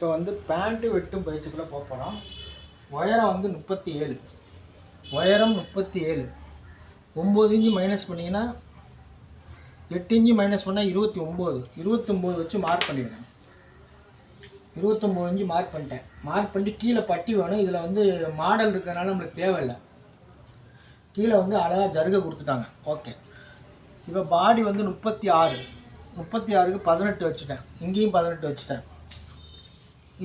இப்போ வந்து பேண்ட்டு வெட்டும் பயிற்சிக்குள்ளே போக போகிறோம் உயரம் வந்து முப்பத்தி ஏழு உயரம் முப்பத்தி ஏழு ஒம்பது இன்ச்சு மைனஸ் பண்ணிங்கன்னா எட்டு இன்ச்சு மைனஸ் பண்ணால் இருபத்தி ஒம்பது இருபத்தொம்போது வச்சு மார்க் பண்ணிடுறேன். இருபத்தொம்போது இன்ச்சு மார்க் பண்ணிட்டேன். மார்க் பண்ணிட்டு கீழே பட்டி வேணும். இதில் வந்து மாடல் இருக்கிறனால நம்மளுக்கு தேவையில்லை. கீழே வந்து அழகாக ஜருக கொடுத்துட்டாங்க. ஓகே இப்போ பாடி வந்து முப்பத்தி ஆறு. முப்பத்தி ஆறுக்கு பதினெட்டு வச்சுட்டேன். இங்கேயும் பதினெட்டு வச்சுட்டேன்.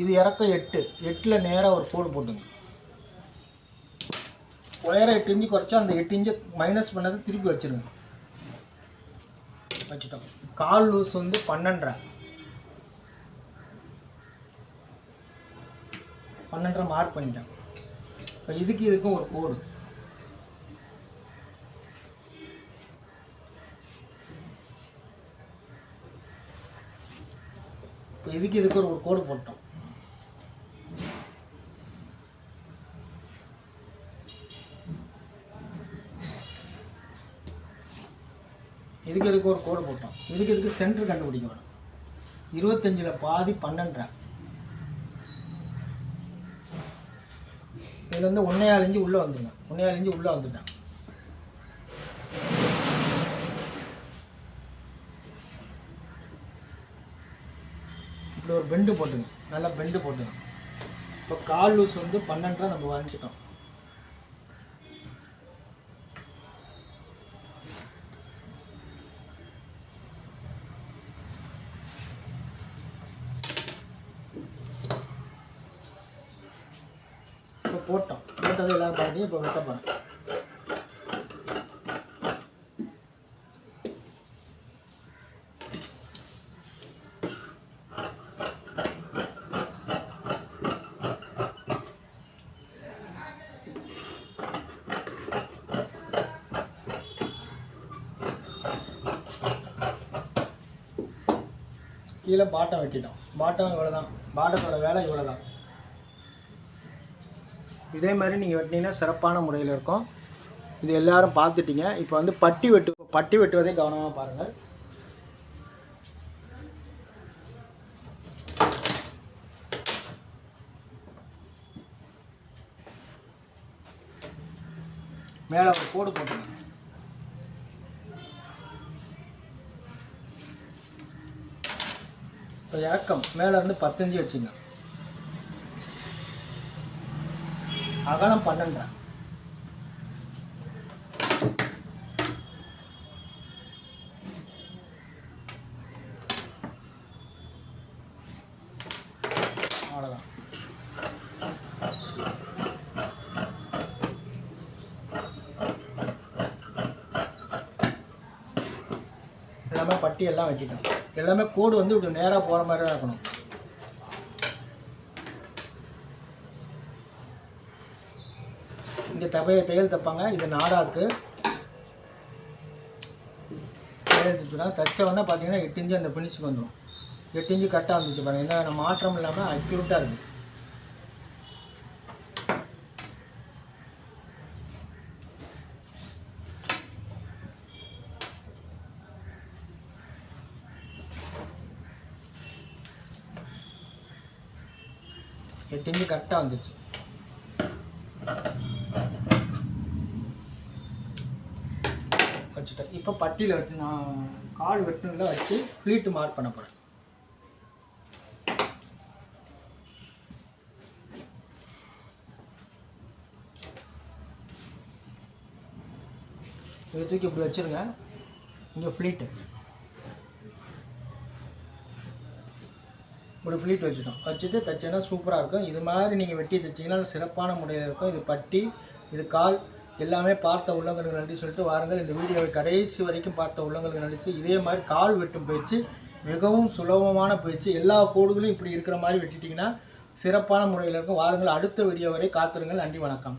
இது இறக்கம் எட்டு. எட்டில் நேராக ஒரு கோடு போட்டுங்க. உயரம் எட்டு இஞ்சு குறைச்சா அந்த எட்டு இஞ்சு மைனஸ் பண்ணதை திருப்பி வச்சுருங்க. வச்சுட்டோம். கால் லூஸ் வந்து பன்னெண்டரை. பன்னெண்டரை மார்க் பண்ணிட்டேன். இப்போ இதுக்கு இதுக்கும் ஒரு கோடு இப்போ இதுக்கு இதுக்கு ஒரு கோடு போட்டோம். இதுக்கு இதுக்கு ஒரு கோடு போட்டோம்? இதுக்கு இதுக்கு சென்டர் கண்டுபிடிக்க வேணும்? இருபத்தஞ்சில் பாதி பன்னெண்டரை இதில் வந்து ஒன்றையால் உள்ளே வந்துடுங்க ஒன்றையால் அழிஞ்சு உள்ளே வந்துட்டேன். இப்படி ஒரு பெண்டு போட்டுங்க நல்லா பெண்டு போட்டுங்க இப்போ கால் லூஸ் வந்து பன்னெண்டரை நம்ம வரைஞ்சிட்டோம். போட்டோம். போட்டதை எல்லாரும் பண்ணி இப்போ வெட்ட போகிறோம் கீழே பாட்டம் வெட்டிட்டோம். பாட்டம் இவ்வளோ தான் பாட்டத்தோட வேலை இவ்வளோ தான் இதே மாதிரி நீங்கள் வெட்டினீங்கன்னா சிறப்பான முறையில் இருக்கும். இது எல்லாரும் பார்த்துட்டீங்க. இப்போ வந்து பட்டி வெட்டு பட்டி வெட்டுவதை கவனமாக பாருங்கள் மேலே ஒரு கோடு போட்டுங்க இப்போ இறக்கம். மேலே இருந்து பத்தஞ்சு வச்சுங்க. அகலம் பன்னெண்டரை அவ்வளோதான் எல்லாமே பட்டி எல்லாம் வச்சுட்டோம் எல்லாமே கோடு வந்து இப்படி நேராக போகிற மாதிரி தான் இருக்கணும். இங்கே தப்பைய தையல் தைப்பாங்க. இது நாடாக்கு. தையல் தைச்சுனா தைச்ச உடனே பார்த்தீங்கன்னா எட்டு இன்ச்சு அந்த ஃபினிஷுக்கு வந்துடும் எட்டு இன்ச்சு கரெக்டாக வந்துச்சு பாருங்கள் எந்த மாற்றம் இல்லாமல் அக்யூரட்டாக இருக்குது எட்டு இன்ச்சு கரெக்டாக வந்துச்சு. வச்சுட்டேன். இப்போ பட்டியில் வெட்டு நான் கால் வெட்டினதில் வச்சு ஃப்ளீட்டு மார்க் பண்ண போகிறேன் இதை தூக்கி இப்படி வச்சுருங்க. இங்கே ஃப்ளீட்டு இப்படி ஃப்ளீட் வச்சுட்டோம். வச்சுட்டு தைச்சேன்னா சூப்பராக இருக்கும். இது மாதிரி நீங்கள் வெட்டி தைச்சிங்கன்னா சிறப்பான முறையில் இருக்கும். இது பட்டி இது கால் எல்லாமே பார்த்த உள்ளங்களுக்கு நன்றி சொல்லிட்டு வாருங்கள். இந்த வீடியோவை கடைசி வரைக்கும் பார்த்த உள்ளங்களுக்கு நன்றி இதே மாதிரி கால் வெட்டும் பயிற்சி மிகவும் சுலபமான பயிற்சி. எல்லா கோடுகளும் இப்படி இருக்கிற மாதிரி வெட்டிட்டிங்கன்னா சிறப்பான முறையில் இருக்கும். வாருங்கள். அடுத்த வீடியோ வரை காத்திருங்கள். நன்றி வணக்கம்.